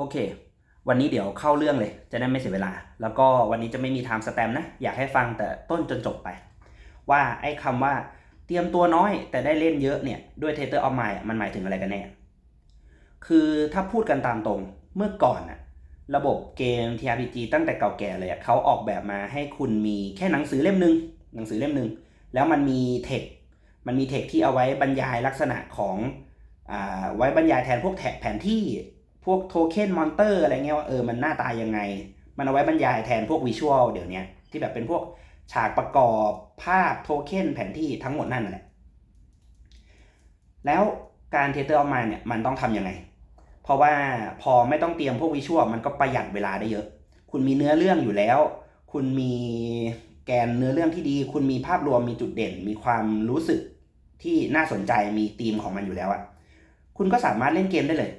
โอเค วันนี้เดี๋ยวเข้าเรื่องเลย จะได้ไม่เสียเวลา แล้วก็วันนี้จะไม่มีไทม์สแตมนะ อยากให้ฟังแต่ต้นจนจบไป ว่าไอ้คำว่าเตรียมตัวน้อยแต่ได้เล่นเยอะเนี่ย ด้วยเทเตอร์ออฟไมมันหมายถึงอะไรกันแน่ คือถ้าพูดกันตามตรงเมื่อก่อนอะระบบเกม TRPG ตั้งแต่เก่าแก่เลยอะเขาออกแบบมาให้คุณมีแค่หนังสือเล่มหนึ่งหนังสือเล่มหนึ่งแล้วมันมีเทคมันมีเทคที่เอาไว้บรรยายลักษณะของอ่าไว้บรรยายแทนพวกแผนที่ พวกโทเค็นมอนเตอร์อะไรเงี้ยว่าเออมันหน้าตายังไง มันเอาไว้บรรยายแทนพวกวิชวลเดี๋ยวนี้ที่แบบเป็นพวกฉากประกอบภาพโทเค็นแผนที่ทั้งหมดนั่นแหละ แล้วการเทเตอร์ออกมาเนี่ยมันต้องทำยังไง เพราะว่าพอไม่ต้องเตรียมพวกวิชวลมันก็ประหยัดเวลาได้เยอะ คุณมีเนื้อเรื่องอยู่แล้ว คุณมีแกนเนื้อเรื่องที่ดี คุณมีภาพรวมมีจุดเด่น มีความรู้สึกที่น่าสนใจมีธีมของมันอยู่แล้วอะคุณก็สามารถเล่นเกมได้เลย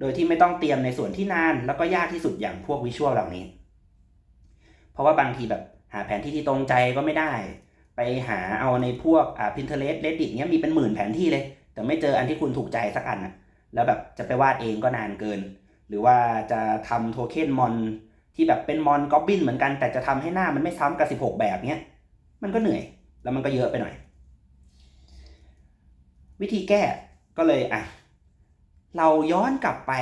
โดยที่ไม่ต้องเตรียมในส่วนที่นานแล้วก็ยากที่สุดอย่างพวกวิชวลเหล่านี้ เพราะว่าบางทีแบบหาแผนที่ที่ตรงใจก็ไม่ได้ ไปหาเอาในพวกอ่า Pinterest Reddit เนี้ยมีเป็นหมื่นแผนที่เลย แต่ไม่เจออันที่คุณถูกใจสักอันอะแล้วแบบจะไปวาดเองก็นานเกิน หรือว่าจะทำโทเค็นมอนที่แบบเป็นมอนกอบบินเหมือนกันแต่จะทำให้หน้ามันไม่ซ้ำกับ 16 แบบเนี้ยมันก็เหนื่อย แล้วมันก็เยอะไปหน่อย วิธีแก้ก็เลยอะ เราย้อนกลับไป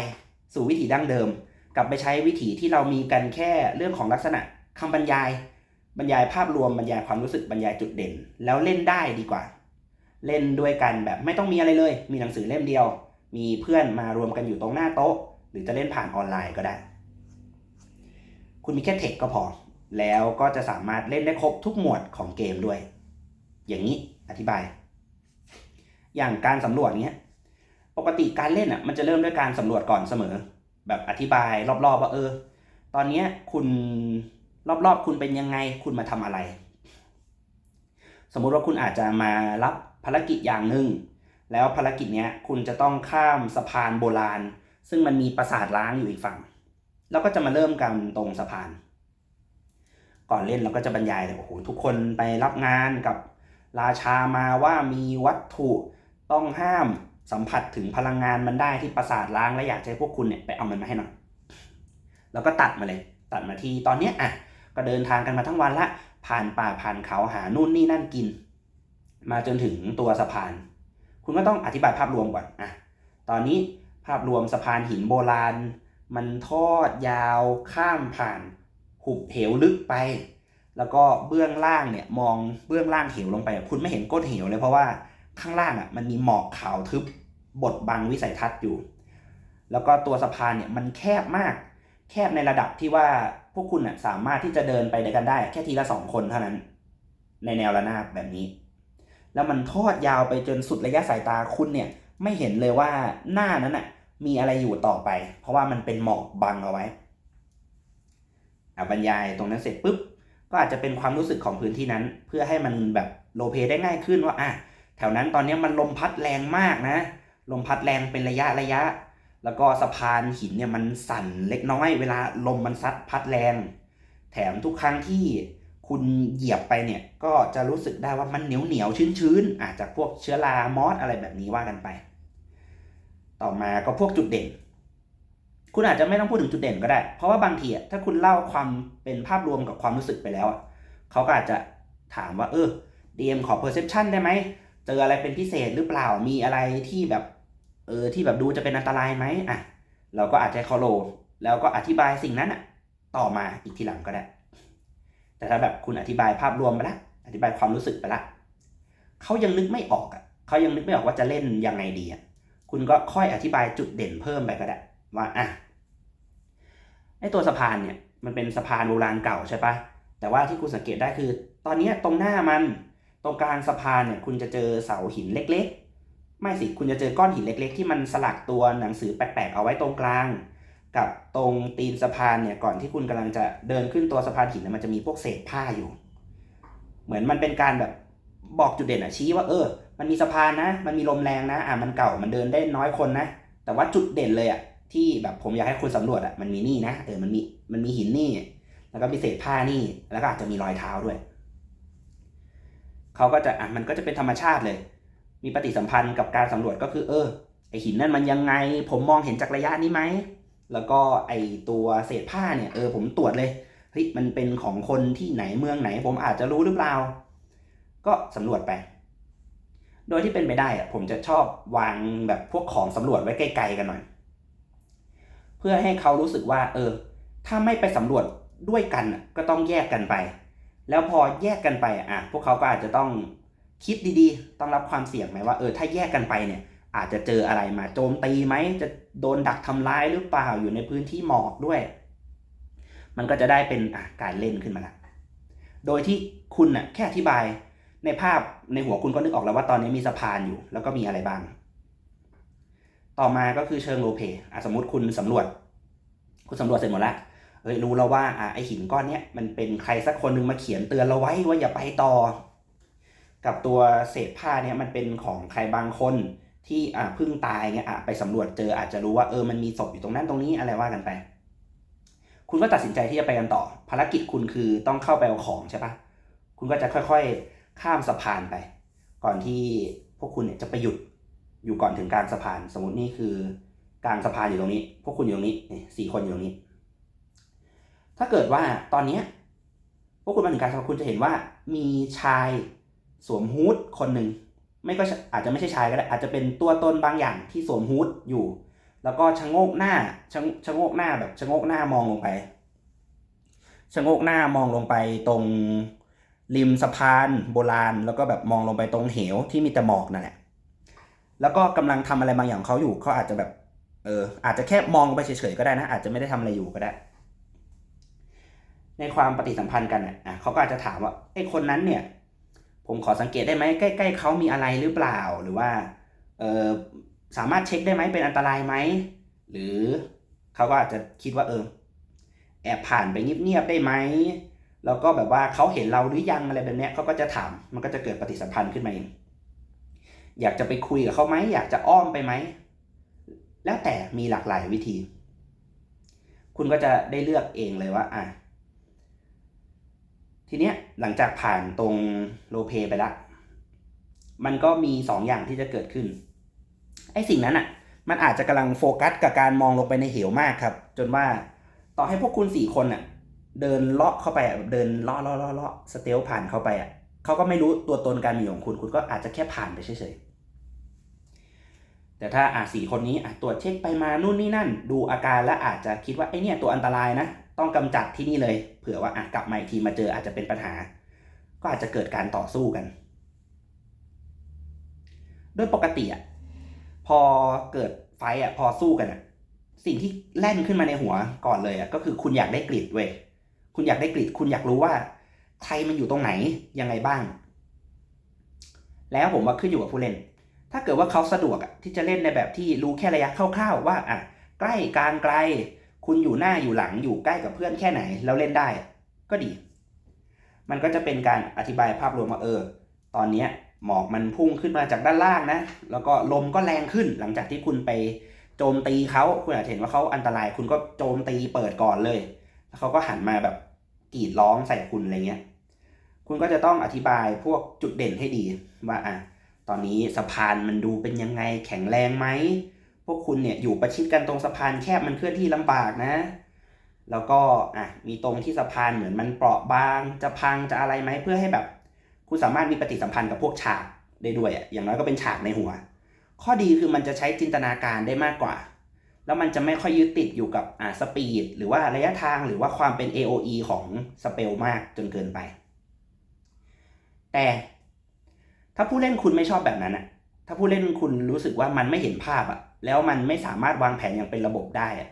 สู่วิถีดั้งเดิม กลับไปใช้วิถีที่เรามีกันแค่เรื่องของลักษณะคำบรรยาย บรรยายภาพรวมบรรยายความรู้สึกบรรยายจุดเด่น แล้วเล่นได้ดีกว่า เล่นด้วยกันแบบไม่ต้องมีอะไรเลย มีหนังสือเล่มเดียว มีเพื่อนมารวมกันอยู่ตรงหน้าโต๊ะ หรือจะเล่นผ่านออนไลน์ก็ได้ คุณมีแค่เทคก็พอ แล้วก็จะสามารถเล่นได้ครบทุกหมวดของเกมด้วย อย่างนี้อธิบาย อย่างการสำรวจเนี้ย ปกติการเล่นอะมันจะเริ่มด้วยการสำรวจก่อนเสมอ แบบอธิบายรอบๆว่าเออ ตอนเนี้ยคุณรอบๆ คุณเป็นยังไง คุณมาทำอะไร สมมุติว่าคุณอาจจะมารับภารกิจอย่างหนึ่งแล้วภารกิจเนี้ยคุณจะต้องข้ามสะพานโบราณ ซึ่งมันมีปราสาทล้างอยู่อีกฝั่ง แล้วก็จะมาเริ่มกันตรงสะพาน ก่อนเล่นเราก็จะบรรยายเลยโอ้โหทุกคนไปรับงานกับราชามาว่ามีวัตถุต้องห้าม สัมผัสถึงพลังงานมันได้ที่ปราสาทล้างและอยากให้พวกคุณเนี่ยไปเอามันมาให้หน่อย แล้วก็ตัดมาเลย ตัดมาที่ตอนเนี้ยอะก็เดินทางกันมาทั้งวันละ ผ่านป่าผ่านเขาหานู่นนี่นั่นกิน มาจนถึงตัวสะพาน คุณก็ต้องอธิบายภาพรวมก่อนอะตอนนี้ภาพรวมสะพานหินโบราณ มันทอดยาวข้ามผ่านหุบเหวลึกไป แล้วก็เบื้องล่างเนี่ยมองเบื้องล่างเหวลงไป คุณไม่เห็นก้นเหวเลยเพราะว่า ข้างล่างอะมันมีหมอกขาวทึบบดบังวิสัยทัศน์อยู่ แล้วก็ตัวสะพานเนี่ยมันแคบมาก แคบในระดับที่ว่าพวกคุณอะสามารถที่จะเดินไปด้วยกันได้ แค่ทีละสองคนเท่านั้น ในแนวระนาบแบบนี้ แล้วมันทอดยาวไปจนสุดระยะสายตาคุณเนี่ยไม่เห็นเลยว่าหน้านั้นอะมีอะไรอยู่ต่อไป เพราะว่ามันเป็นหมอกบังเอาไว้อะบรรยายตรงนั้นเสร็จปุ๊บก็อาจจะเป็นความรู้สึกของพื้นที่นั้น เพื่อให้มันแบบโลเพได้ง่ายขึ้นว่าอะ แถวนั้นตอนนี้มันลมพัดแรงมากนะ ลมพัดแรงเป็นระยะระยะ แล้วก็สะพานหินเนี่ยมันสั่นเล็กน้อย เวลาลมมันซัดพัดแรง แถมทุกครั้งที่คุณเหยียบไปเนี่ยก็จะรู้สึกได้ว่ามันเหนียวเหนียวชื้นชื้นอาจจะพวกเชื้อรามอสอะไรแบบนี้ว่ากันไป ต่อมาก็พวกจุดเด่น คุณอาจจะไม่ต้องพูดถึงจุดเด่นก็ได้ เพราะว่าบางทีอะถ้าคุณเล่าความเป็นภาพรวมกับความรู้สึกไปแล้วอะเขาก็อาจจะถามว่า เออ DM ขอ perception ได้ไหม เจออะไรเป็นพิเศษหรือเปล่ามีอะไรที่แบบเออที่แบบดูจะเป็นอันตรายไหมอะเราก็อาจจะเขาโลแล้วก็อธิบายสิ่งนั้นอะต่อมาอีกทีหลังก็ได้ แต่ถ้าแบบคุณอธิบายภาพรวมไปละอธิบายความรู้สึกไปละเขายังนึกไม่ออกอะเขายังนึกไม่ออกว่าจะเล่นยังไงดีอะคุณก็ค่อยอธิบายจุดเด่นเพิ่มไปก็ได้ว่าอะไอตัวสะพานเนี่ยมันเป็นสะพานโบราณเก่าใช่ปะแต่ว่าที่คุณสังเกตได้คือ ตอนนี้ตรงหน้ามัน ตรงกลางสะพานเนี่ยคุณจะเจอเสาหินเล็กๆ ไม่สิคุณจะเจอก้อนหินเล็ก ๆ ที่มันสลักตัวหนังสือแปลกๆเอาไว้ตรงกลาง กับตรงตีนสะพานเนี่ยก่อนที่คุณกำลังจะเดินขึ้นตัวสะพานหินเนยมันจะมีพวกเศษผ้าอยู่ เหมือนมันเป็นการแบบบอกจุดเด่นอะชี้ว่าเออ มันมีสะพานนะ มันมีลมแรงนะ อะมันเก่ามันเดินได้น้อยคนนะ แต่ว่าจุดเด่นเลยอะที่แบบผมอยากให้คุณสำรวจอะมันมีนี่นะเออมันมีมันมีหินนี่ แล้วก็มีเศษผ้านี่แล้วก็อาจจะมีรอยเท้าด้วย เขาก็จะอะมันก็จะเป็นธรรมชาติเลย มีปฏิสัมพันธ์กับการสำรวจก็คือ เออไอหินนั่นมันยังไง ผมมองเห็นจากระยะนี้ไหมแล้วก็ไอตัวเศษผ้าเนี่ยเออผมตรวจเลยเฮ้ยมันเป็นของคนที่ไหนเมืองไหน ผมอาจจะรู้หรือเปล่า ก็สำรวจไป โดยที่เป็นไปได้อะผมจะชอบวางแบบพวกของสำรวจไว้ไกลๆกันหน่อย เพื่อให้เขารู้สึกว่า เออ ถ้าไม่ไปสำรวจด้วยกันอะก็ต้องแยกกันไป แล้วพอแยกกันไปอะพวกเขาก็อาจจะต้องคิดดีๆ ต้องรับความเสี่ยงไหมว่าเออถ้าแยกกันไปเนี่ย อาจจะเจออะไรมาโจมตีไหมจะโดนดักทำร้ายหรือเปล่าอยู่ในพื้นที่หมอกด้วย มันก็จะได้เป็นอะการเล่นขึ้นมาละโดยที่คุณน่ะแค่อธิบายในภาพในหัวคุณก็นึกออกแล้วว่าตอนนี้มีสะพานอยู่ แล้วก็มีอะไรบ้าง ต่อมาก็คือเชิงโรลเพย์อะสมมติคุณสำรวจ คุณสำรวจเสร็จหมดและ เอ้ยรู้แล้วว่าอะไอหินก้อนเนี้ยมันเป็นใครสักคนหนึ่งมาเขียนเตือนเราไว้ว่าอย่าไปต่อ กับตัวเศษผ้าเนี่ยมันเป็นของใครบางคนที่อะเพิ่งตายเงี้ยอะไปสำรวจเจออาจจะรู้ว่าเออมันมีศพอยู่ตรงนั้นตรงนี้อะไรว่ากันไป คุณก็ตัดสินใจที่จะไปกันต่อ ภารกิจคุณคือต้องเข้าไปเอาของใช่ปะคุณก็จะค่อยๆข้ามสะพานไป ก่อนที่พวกคุณเนี่ยจะไปหยุดอยู่ก่อนถึงกลางสะพาน สมมตินี่คือกลางสะพานอยู่ตรงนี้ พวกคุณอยู่ตรงนี้นี่สี่คนอยู่ตรงนี้ ถ้าเกิดว่าตอนเนี้พวกคุณมาถึงกางสะพานคุณจะเห็นว่ามีชายสวมฮูดคนหนึ่งไม่ก็อาจจะไม่ใช่ชายก็ได้อาจจะเป็นตัวตนบางอย่างที่สวมฮูดอยู่ แล้วก็ชะโงกหน้าชะชะโงกหน้าแบบชะโงกหน้ามองลงไปชะโงกหน้ามองลงไปตรงริมสะพานโบราณ แล้วก็แบบมองลงไปตรงเหวที่มีแต่หมอกนั่นแหละแล้วก็กำลังทำอะไรบางอย่างเขาอยู่เขาอาจจะแบบเอออาจจะแค่มองไปเฉยๆก็ได้นะ อาจจะไม่ได้ทำอะไรอยู่ก็ได้ ในความปฏิสัมพันธ์กันอะเขาก็อาจจะถามว่าไอ้คนนั้นเนี่ย ผมขอสังเกตได้ไหมใกล้ๆเขามีอะไรหรือเปล่าหรือว่าเออสามารถเช็คได้ไหมเป็นอันตรายไหมหรือเขาก็อาจจะคิดว่าเออ แอบผ่านไปเงียบๆได้ไหมแล้วก็แบบว่าเขาเห็นเราหรือยังอะไรแบบเนี้ยเขาก็จะถามมันก็จะเกิดปฏิสัมพันธ์ขึ้นมาเองอยากจะไปคุยกับเขาไหมอยากจะอ้อมไปไหมแล้วแต่มีหลากหลายวิธี คุณก็จะได้เลือกเองเลยว่าอะ ทีเนี้ยหลังจากผ่านตรงโลเพไปละ มันก็มีสองอย่างที่จะเกิดขึ้น ไอ้สิ่งนั้นอะ มันอาจจะกำลังโฟกัสกับการมองลงไปในเหวมากครับ จนว่าต่อให้พวกคุณสี่คนอะ เดินเลาะเข้าไปเดินเลาะเลาะเลาะเลาะสเตลผ่านเข้าไปอะเขาก็ไม่รู้ตัวตนการมีของคุณ คุณก็อาจจะแค่ผ่านไปเฉยๆแต่ถ้าอะสี่คนนี้อะตรวจเช็คไปมานู่นนี่นั่น ดูอาการแล้วอาจจะคิดว่าไอ้เนี่ยตัวอันตรายนะ ต้องกำจัดที่นี่เลย เผื่อว่าอะกลับมาอีกทีมาเจออาจจะเป็นปัญหา ก็อาจจะเกิดการต่อสู้กัน โดยปกติอะพอเกิดไฟอะพอสู้กันอะสิ่งที่แล่นขึ้นมาในหัวก่อนเลยอะก็คือคุณอยากได้กริดเว้ยคุณอยากได้กริดคุณอยากรู้ว่าใครมันอยู่ตรงไหนยังไงบ้าง แล้วผมว่าขึ้นอยู่กับผู้เล่น ถ้าเกิดว่าเขาสะดวกที่จะเล่นในแบบที่รู้แค่ระยะคร่าวๆว่าอะใกล้กลางไกล คุณอยู่หน้าอยู่หลังอยู่ใกล้กับเพื่อนแค่ไหน แล้วเล่นได้ ก็ดี มันก็จะเป็นการอธิบายภาพรวมว่าเออ ตอนนี้หมอกมันพุ่งขึ้นมาจากด้านล่างนะ แล้วก็ลมก็แรงขึ้นหลังจากที่คุณไปโจมตีเขาคุณอาจเห็นว่าเขาอันตราย คุณก็โจมตีเปิดก่อนเลย แล้วเขาก็หันมาแบบกรีดร้องใส่คุณอะไรเงี้ย คุณก็จะต้องอธิบายพวกจุดเด่นให้ดีว่าอะตอนนี้สะพานมันดูเป็นยังไงแข็งแรงไหม พวกคุณเนี่ยอยู่ประชิดกันตรงสะพานแคบมันเคลื่อนที่ลำบากนะ แล้วก็อะมีตรงที่สะพานเหมือนมันเปราะบาง จะพังจะอะไรไหมเพื่อให้แบบ คุณสามารถมีปฏิสัมพันธ์กับพวกฉากได้ด้วยอะอย่างน้อยก็เป็นฉากในหัว ข้อดีคือมันจะใช้จินตนาการได้มากกว่า แล้วมันจะไม่ค่อยยึดติดอยู่กับอ่าสปีดหรือว่าระยะทางหรือว่าความเป็น AOE ของสเปลมากจนเกินไป แต่ถ้าผู้เล่นคุณไม่ชอบแบบนั้นอะถ้าผู้เล่นคุณรู้สึกว่ามันไม่เห็นภาพอะ แล้วมันไม่สามารถวางแผนอย่างเป็นระบบได้อะ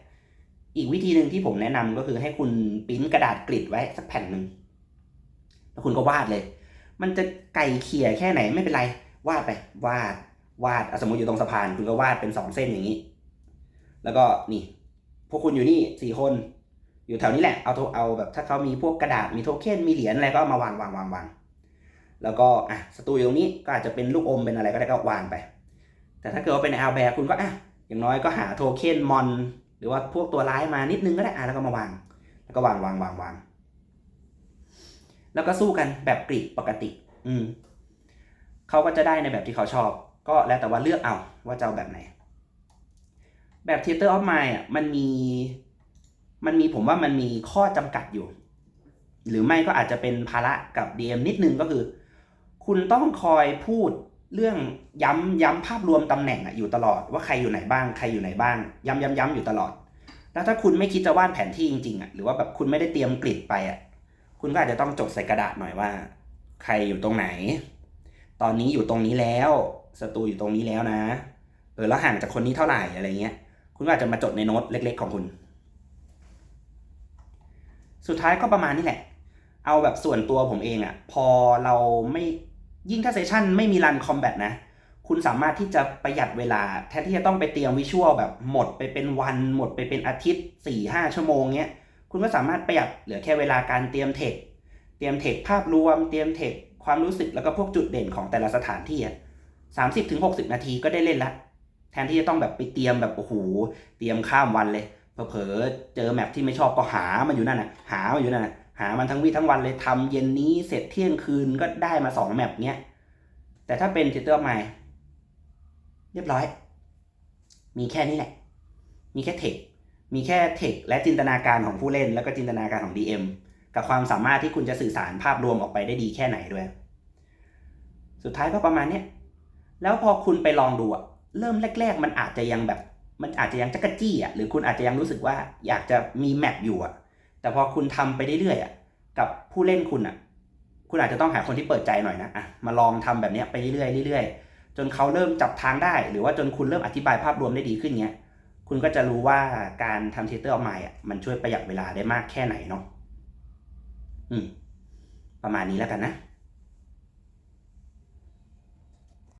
อีกวิธีหนึ่งที่ผมแนะนำก็คือให้คุณปิ้นกระดาษกริดไว้สักแผ่นหนึ่งแล้วคุณก็วาดเลย มันจะไก่เขี่ยแค่ไหนไม่เป็นไร วาดไป วาด วาดสมมติอยู่ตรงสะพาน คุณก็วาดเป็นสองเส้นอย่างนี้ แล้วก็นี่ พวกคุณอยู่นี่สี่คน อยู่แถวนี้แหละ เอาเอาแบบถ้าเขามีพวกกระดาษ มีโทเค็น มีเหรียญอะไรก็เอามาวางวางวางวาง แล้วก็อะสตูอยู่ตรงนี้ก็อาจจะเป็นลูกอมเป็นอะไรก็ได้ก็วางไป แต่ถ้าเกิดว่าเป็นแอลแบร์คุณก็อะอย่างน้อยก็หาโทเค็นมอนหรือว่าพวกตัวร้ายมานิดนึงก็ได้อะแล้วก็มาวาง แล้วก็วางวางวางวางแล้วก็สู้กันแบบกริดปกติ อืมเขาก็จะได้ในแบบที่เขาชอบ ก็แล้วแต่ว่าเลือกเอาว่าจะเอาแบบไหน แบบ Theater of Mind อะมันมีมันมีผมว่ามันมีข้อจำกัดอยู่ หรือไม่ก็อาจจะเป็นภาระกับ DM นิดนึงก็คือ คุณต้องคอยพูด เรื่องย้ำย้ำภาพรวมตำแหน่งอะอยู่ตลอดว่าใครอยู่ไหนบ้างใครอยู่ไหนบ้าง ย้ำย้ำย้ำอยู่ตลอด แล้วถ้าคุณไม่คิดจะวาดแผนที่จริงๆอะหรือว่าแบบคุณไม่ได้เตรียมกริดไปอะคุณก็อาจจะต้องจดใส่กระดาษหน่อยว่า ใครอยู่ตรงไหน ตอนนี้อยู่ตรงนี้แล้วศัตรูอยู่ตรงนี้แล้วนะเออแล้วห่างจากคนนี้เท่าไหร่อะไรเงี้ย คุณก็อาจจะมาจดในโน้ตเล็ก ๆ ของคุณ สุดท้ายก็ประมาณนี้แหละ เอาแบบส่วนตัวผมเองอะพอเราไม่ ยิ่งถ้าเซสชันไม่มีรันคอมแบทนะ คุณสามารถที่จะประหยัดเวลา แทนที่จะต้องไปเตรียมวิชวลแบบหมดไปเป็นวันหมดไปเป็นอาทิตย์4ี่ห้าชั่วโมงเงี้ย คุณก็สามารถประหยัดเหลือแค่เวลาการเตรียมเทคเตรียมเทคภาพรวม เตรียมเทคความรู้สึกแล้วก็พวกจุดเด่นของแต่ละสถานที่อะสามสิบถึงหกสิบนาทีก็ได้เล่นละแทนที่จะต้องแบบไปเตรียมแบบโอ้โหเตรียมข้ามวันเลยเผลอเจอแมปที่ไม่ชอบก็หามันอยู่นั่นน่ะหามันอยู่นั่นน่ะ หามันทั้งวี่ทั้งวันเลยทำเย็นนี้เสร็จเที่ยงคืนก็ได้มาสองแมปเนี้ย แต่ถ้าเป็นทิเตอร์ใหม่เรียบร้อย มีแค่นี้แหละ มีแค่เทค มีแค่เทคและจินตนาการของผู้เล่น แล้วก็จินตนาการของ DM กับความสามารถที่คุณจะสื่อสารภาพรวมออกไปได้ดีแค่ไหนด้วย สุดท้ายก็ประมาณเนี้ยแล้วพอคุณไปลองดูอะเริ่มแรก ๆ มันอาจจะยังแบบ มันอาจจะยังจักรจี้อะหรือคุณอาจจะยังรู้สึกว่าอยากจะมีแมปอยู่อะ แต่พอคุณทำไปเรื่อยๆอะกับผู้เล่นคุณอะ คุณอาจจะต้องหาคนที่เปิดใจหน่อยนะอะมาลองทำแบบนี้ไปเรื่อยๆเรื่อยๆจนเขาเริ่มจับทางได้ หรือว่าจนคุณเริ่มอธิบายภาพรวมได้ดีขึ้นเนี้ยคุณก็จะรู้ว่าการทำเทเตอร์ออกมาอะมันช่วยประหยัดเวลาได้มากแค่ไหนเนาะอืม ประมาณนี้แล้วกันนะ